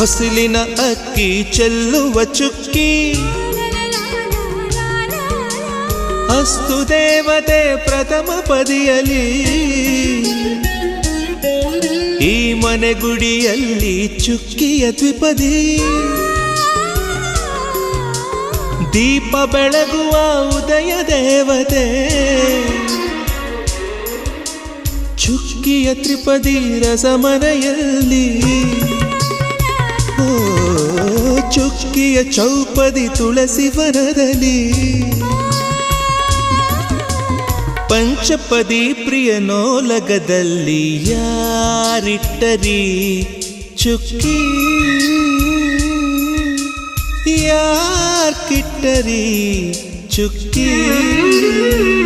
ಹೊಸಲಿನ ಅಕ್ಕಿ ಚೆಲ್ಲುವ ಚುಕ್ಕಿ. ಅಸ್ತು ದೇವತೆ ಪ್ರಥಮ ಪದಿಯಲಿ ಈ ಮನೆ ಗುಡಿಯಲ್ಲಿ ಚುಕ್ಕಿಯ ದ್ವಿಪದಿ. ದೀಪ ಬೆಳಗುವ ಉದಯ ದೇವತೆ. ಚುಕ್ಕಿಯ ತ್ರಿಪದಿ ರಸಮನೆಯಲ್ಲಿ. ಚುಕ್ಕಿಯ ಚೌಪದಿ ತುಳಸಿ ವರದಲ್ಲಿ ಪಂಚಪದಿ ಪ್ರಿಯನೋಲಗದಲ್ಲಿ ಯಾರಿಟ್ಟರಿ ಚುಕ್ಕಿ? ಯಾರ್ ಕಿಟ್ಟರಿ ಚುಕ್ಕಿ?